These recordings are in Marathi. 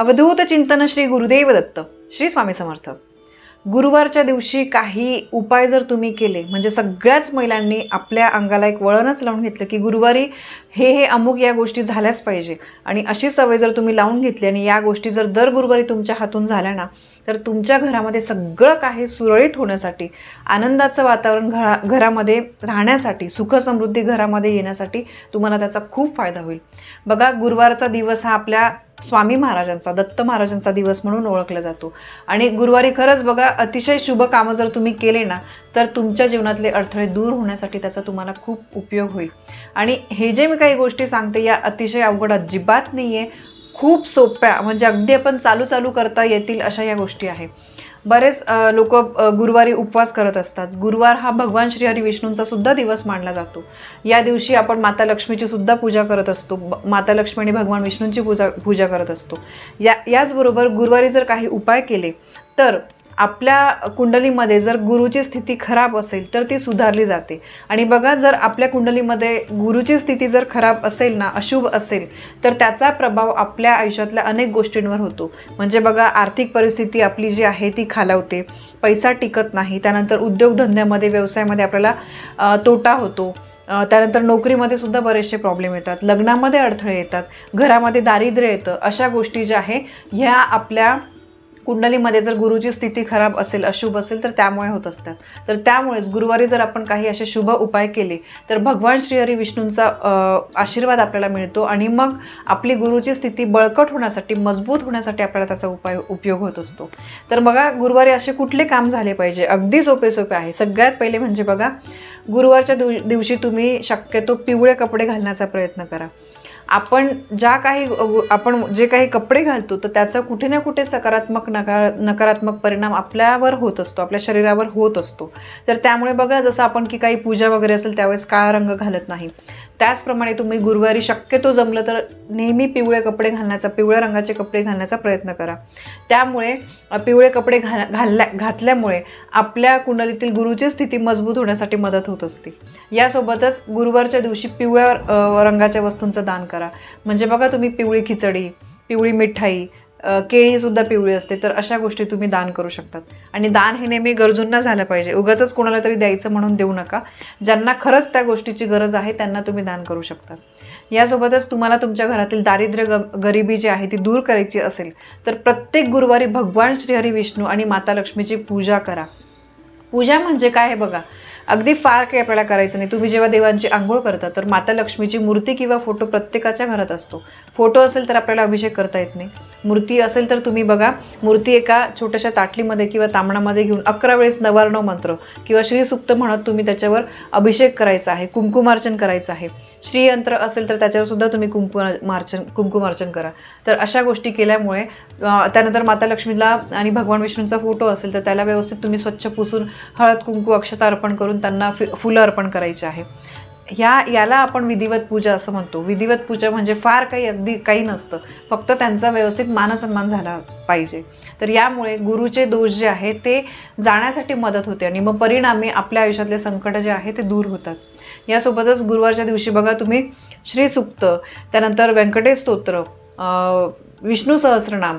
अवधूत चिंतन श्री गुरुदेव दत्त श्री स्वामी समर्थ. गुरुवारच्या दिवशी काही उपाय जर तुम्ही केले म्हणजे सगळ्याच महिलांनी आपल्या अंगाला एक वळणच लावून घेतलं की गुरुवारी हे हे अमुक या गोष्टी झाल्याच पाहिजे आणि अशी सवय जर तुम्ही लावून घेतली आणि या गोष्टी जर दर गुरुवारी तुमच्या हातून झाल्या ना तर तुमच्या घरामध्ये सगळं काही सुरळीत होण्यासाठी आनंदाचं वातावरण घरा घरामध्ये राहण्यासाठी सुख समृद्धी घरामध्ये येण्यासाठी तुम्हाला त्याचा खूप फायदा होईल. बघा गुरुवारचा दिवस हा आपल्या स्वामी महाराजांचा दत्त महाराजांचा दिवस म्हणून ओळखला जातो. आणि गुरुवारी खरंच बघा अतिशय शुभ कामं जर तुम्ही केले ना तर तुमच्या जीवनातले अडथळे दूर होण्यासाठी त्याचा तुम्हाला खूप उपयोग होईल. आणि हे जे मी काही गोष्टी सांगते या अतिशय अवघड अजिबात नाही आहे खूप सोप्या म्हणजे अगदी आपण चालू चालू करता येतील अशा या गोष्टी आहे बरेच लोक गुरुवारी उपवास करत असतात. गुरुवार हा भगवान श्री हरी विष्णूंचा सुद्धा दिवस मानला जातो. या दिवशी आपण माता लक्ष्मीची सुद्धा पूजा करत असतो. ब- माता लक्ष्मी आणि भगवान विष्णूंची पूजा पूजा करत असतो. या याचबरोबर गुरुवारी जर काही उपाय केले तर आपल्या कुंडलीमध्ये जर गुरुची स्थिती खराब असेल तर ती सुधारली जाते. आणि बघा जर आपल्या कुंडलीमध्ये गुरुची स्थिती जर खराब असेल ना अशुभ असेल तर त्याचा प्रभाव आपल्या आयुष्यातल्या अनेक गोष्टींवर होतो. म्हणजे बघा आर्थिक परिस्थिती आपली जी आहे ती खालावते. पैसा टिकत नाही त्यानंतर उद्योगधंद्यामध्ये व्यवसायामध्ये आपल्याला तोटा होतो. त्यानंतर नोकरीमध्ये सुद्धा बरेचसे प्रॉब्लेम येतात. लग्नामध्ये अडथळे येतात. घरामध्ये दारिद्र्य येतं. अशा गोष्टी ज्या आहे ह्या आपल्या कुंडलीमध्ये जर गुरुची स्थिती खराब असेल अशुभ असेल तर त्यामुळे होत असतात. तर त्यामुळेच गुरुवारी जर आपण काही असे शुभ उपाय केले तर भगवान श्रीहरी विष्णूंचा आशीर्वाद आपल्याला मिळतो आणि मग आपली गुरुची स्थिती बळकट होण्यासाठी मजबूत होण्यासाठी आपल्याला त्याचा उपाय उपयोग होत असतो. तर बघा गुरुवारी असे कुठले काम झाले पाहिजे? अगदी सोपे सोपे आहे. सगळ्यात पहिले म्हणजे बघा गुरुवारच्या दिव दिवशी तुम्ही शक्यतो पिवळे कपडे घालण्याचा प्रयत्न करा. आपण ज्या काही आपण जे काही कपडे घालतो तर त्याचा कुठे ना कुठे सकारात्मक नकार नकारात्मक परिणाम आपल्यावर होत असतो आपल्या शरीरावर होत असतो. तर त्यामुळे बघा जसं आपण की काही पूजा वगैरे असेल त्यावेळेस काळा रंग घालत नाही. त्याचप्रमाणे तुम्ही गुरुवारी शक्यतो जमलं तर नेहमी पिवळे कपडे घालण्याचा पिवळ्या रंगाचे कपडे घालण्याचा प्रयत्न करा. त्यामुळे पिवळे कपडे घाला घालल्या घातल्यामुळे आपल्या कुंडलीतील गुरुची स्थिती मजबूत होण्यासाठी मदत होत असते. यासोबतच गुरुवारच्या दिवशी पिवळ्या रंगाच्या वस्तूंचं दान करा. म्हणजे बघा तुम्ही पिवळी खिचडी पिवळी मिठाई केळीसुद्धा पिवळी असते तर अशा गोष्टी तुम्ही दान करू शकतात. आणि दान हे नेहमी गरजूंना झालं पाहिजे. उगाच कोणाला तरी द्यायचं म्हणून देऊ नका. ज्यांना खरंच त्या गोष्टीची गरज आहे त्यांना तुम्ही दान करू शकता. यासोबतच तुम्हाला तुमच्या घरातील दारिद्र्य ग गरिबी जी आहे ती दूर करायची असेल तर प्रत्येक गुरुवारी भगवान श्रीहरी विष्णू आणि माता लक्ष्मीची पूजा करा. पूजा म्हणजे काय हे बघा. अगदी फार काही आपल्याला करायचं नाही. तुम्ही जेव्हा देवांची आंघोळ करता तर माता लक्ष्मीची मूर्ती किंवा फोटो प्रत्येकाच्या घरात असतो. फोटो असेल तर आपल्याला अभिषेक करता येत नाही. मूर्ती असेल तर तुम्ही बघा मूर्ती एका छोट्याशा ताटलीमध्ये किंवा तांबणामध्ये घेऊन अकरा वेळेस नवारणव मंत्र किंवा श्रीसुक्त म्हणत तुम्ही त्याच्यावर अभिषेक करायचा आहे कुंकुमार्चन करायचं आहे. श्रीयंत्र असेल तर त्याच्यावर सुद्धा तुम्ही कुंकुमार्चन कुंकुमार्चन करा. तर अशा गोष्टी केल्यामुळे त्यानंतर माता लक्ष्मीला आणि भगवान विष्णूंचा फोटो असेल तर त्याला व्यवस्थित तुम्ही स्वच्छ पुसून हळद कुंकू अक्षता अर्पण करून त्यांना फि फुलं अर्पण करायचे आहे. ह्या याला आपण विधिवत पूजा असं म्हणतो. विधिवत पूजा म्हणजे फार काही अगदी काही नसतं. फक्त त्यांचा व्यवस्थित मानसन्मान झाला पाहिजे. तर यामुळे गुरुचे दोष जे आहेत ते जाण्यासाठी मदत होते आणि मग परिणामी आपल्या आयुष्यातले संकट जे आहे ते दूर होतात. यासोबतच गुरुवारच्या दिवशी बघा तुम्ही श्रीसुक्त त्यानंतर व्यंकटेश स्तोत्र विष्णू सहस्रनाम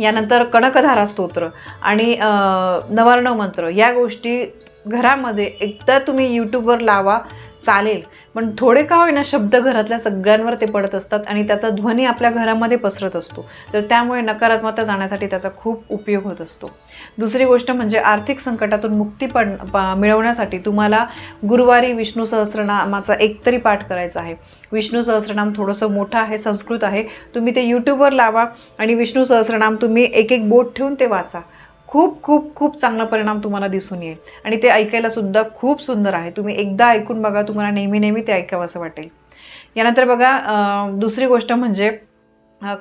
यानंतर कणकधारा स्तोत्र आणि नवर्ण मंत्र या गोष्टी घरामध्ये एकदा तुम्ही यूट्यूबवर लावा चालेल. पण थोडे का होईना शब्द घरातल्या सगळ्यांवर ते पडत असतात आणि त्याचा ध्वनी आपल्या घरामध्ये पसरत असतो. तर त्यामुळे नकारात्मकता जाण्यासाठी त्याचा खूप उपयोग होत असतो. दुसरी गोष्ट म्हणजे आर्थिक संकटातून मुक्ती पड मिळवण्यासाठी तुम्हाला गुरुवारी विष्णू सहस्रनामाचा एक तरी पाठ करायचा आहे. विष्णू सहस्रनाम थोडंसं मोठं आहे संस्कृत आहे. तुम्ही ते यूट्यूबवर लावा आणि विष्णू सहस्रनाम तुम्ही एक एक बोट ठेवून ते वाचा. खूप खूप खूप चांगला परिणाम तुम्हाला दिसून येईल. आणि ते ऐकायला सुद्धा खूप सुंदर आहे. तुम्ही एकदा ऐकून बघा तुम्हाला नेहमी नेहमी ते ऐकावं असं वाटेल. यानंतर बघा दुसरी गोष्ट म्हणजे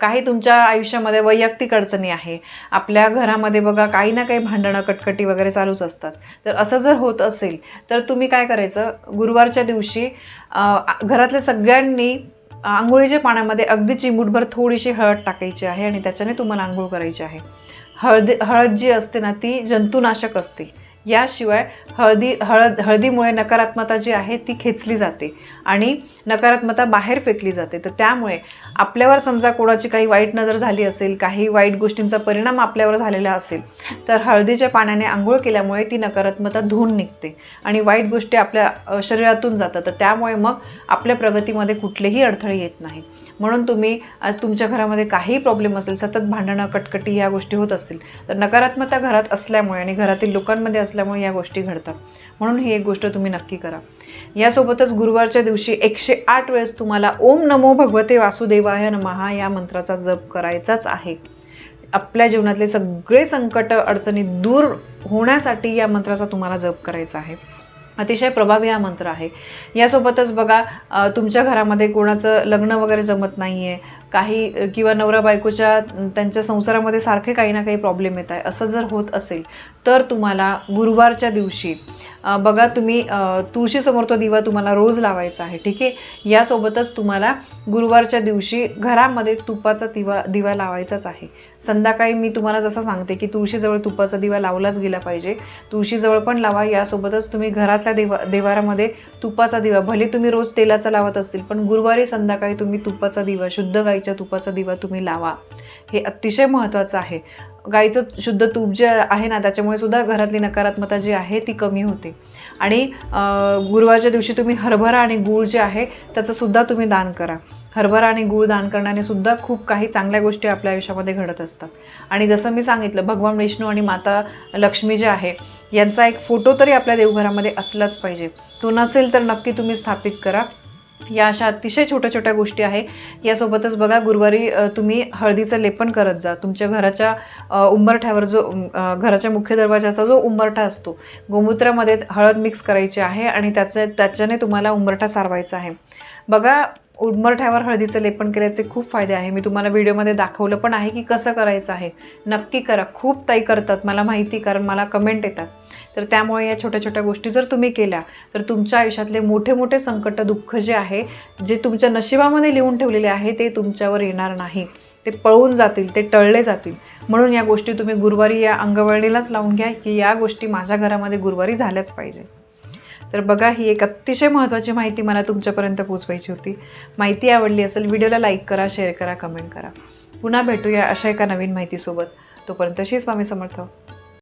काही तुमच्या आयुष्यामध्ये वैयक्तिक अडचणी आहे. आपल्या घरामध्ये बघा काही ना काही भांडणं कटकटी वगैरे चालूच असतात. तर असं जर होत असेल तर तुम्ही काय करायचं? गुरुवारच्या दिवशी घरातल्या सगळ्यांनी आंघोळीच्या पाण्यामध्ये अगदी चिमूटभर थोडीशी हळद टाकायची आहे आणि त्याच्याने तुम्हाला आंघोळ करायची आहे. हळद हळद जी असते ना ती जंतुनाशक असते. याशिवाय हळदी हळद हळदीमुळे नकारात्मकता जी आहे ती खेचली जाते आणि नकारात्मकता बाहेर फेकली जाते. तर त्यामुळे आपल्यावर समजा कोणाची काही वाईट नजर झाली असेल काही वाईट गोष्टींचा परिणाम आपल्यावर झालेला असेल तर हळदीच्या पाण्याने आंघोळ केल्यामुळे ती नकारात्मकता धुवून निघते आणि वाईट गोष्टी आपल्या शरीरातून जातात. तर त्यामुळे मग आपल्या प्रगतीमध्ये कुठलेही अडथळे येत नाही म्हणून तुम्ही आज तुमच्या घरामध्ये काही प्रॉब्लेम असेल सतत भांडणं कटकटी या गोष्टी होत असतील तर नकारात्मकता घरात असल्यामुळे आणि घरातील लोकांमध्ये असल्यामुळे या गोष्टी घडतात. म्हणून ही एक गोष्ट तुम्ही नक्की करा. यासोबतच गुरुवारच्या दिवशी एकशे आठ वेळेस तुम्हाला ओम नमो भगवते वासुदेवाय नमहा या मंत्राचा जप करायचाच आहे. आपल्या जीवनातले सगळे संकट अडचणी दूर होण्यासाठी या मंत्राचा तुम्हाला जप करायचा आहे. अतिशय प्रभावी हा मंत्र आहे. यासोबतच बघा तुमच्या घरामध्ये कोणाचं लग्न वगैरे जमत नाही आहे काही किंवा नवरा बायकोच्या त्यांच्या संसारामध्ये सारखे काही ना काही प्रॉब्लेम येत आहे. असं जर होत असेल तर तुम्हाला गुरुवारच्या दिवशी बघा तुम्ही तुळशीसमोर तो दिवा तुम्हाला रोज लावायचा आहे ठीक आहे? यासोबतच तुम्हाला गुरुवारच्या दिवशी घरामध्ये तुपाचा दिवा दिवा लावायचाच आहे. संध्याकाळी मी तुम्हाला जसं सांगते की तुळशीजवळ तुपाचा दिवा लावलाच गेला पाहिजे. तुळशीजवळ पण लावा यासोबतच तुम्ही घरातल्या देवा देवारामध्ये तुपाचा दिवा भले तुम्ही रोज तेलाचा लावत असतील पण गुरुवारी संध्याकाळी तुम्ही तुपाचा दिवा शुद्ध गाईच्या तुपाचा दिवा तुम्ही लावा. हे अतिशय महत्त्वाचं आहे. गाईचं शुद्ध तूप जे आहे ना त्याच्यामुळे सुद्धा घरातली नकारात्मकता जी आहे ती कमी होते. आणि गुरुवारच्या दिवशी तुम्ही हरभरा आणि गूळ जे आहे त्याचं सुद्धा तुम्ही दान करा. हरभरा आणि गूळ दान करण्याने सुद्धा खूप काही चांगल्या गोष्टी आपल्या आयुष्यामध्ये घडत असतात. आणि जसं मी सांगितलं भगवान विष्णू आणि माता लक्ष्मी जे आहे यांचा एक फोटो तरी आपल्या देवघरामध्ये असलाच पाहिजे. तो नसेल तर नक्की तुम्ही स्थापित करा. या अशा अतिशय छोट्या छोट्या गोष्टी आहे. यासोबतच बघा गुरुवारी तुम्ही हळदीचं लेपन करत जा. तुमच्या घराच्या उंबरठ्यावर जो घराच्या मुख्य दरवाजाचा जो उंबरठा असतो गोमूत्रामध्ये हळद मिक्स करायची आहे आणि त्याचे त्याच्याने तुम्हाला उंबरठा सारवायचा आहे. बघा उंबरठ्यावर हळदीचं लेपन केल्याचे खूप फायदे आहे. मी तुम्हाला व्हिडिओमध्ये दाखवलं पण आहे की कसं करायचं आहे. नक्की करा. खूप ताई करतात. मला माहिती कारण मला कमेंट येतात. तर त्यामुळे या छोट्या छोट्या गोष्टी जर तुम्ही केल्या तर तुमच्या आयुष्यातले मोठे मोठे संकट दुःख जे आहे जे तुमच्या नशिबामध्ये लिहून ठेवलेले आहे ते तुमच्यावर येणार नाही. ते पळून जातील ते टळले जातील. म्हणून या गोष्टी तुम्ही गुरुवारी या अंगवळणीलाच लावून घ्या की या गोष्टी माझ्या घरामध्ये गुरुवारी झाल्याच पाहिजे. तर बघा ही एक अतिशय महत्त्वाची माहिती मला तुमच्यापर्यंत पोचवायची होती. माहिती आवडली असेल व्हिडिओला लाईक करा शेअर करा कमेंट करा. पुन्हा भेटूया अशा एका नवीन माहितीसोबत. तोपर्यंत श्री स्वामी समर्थ.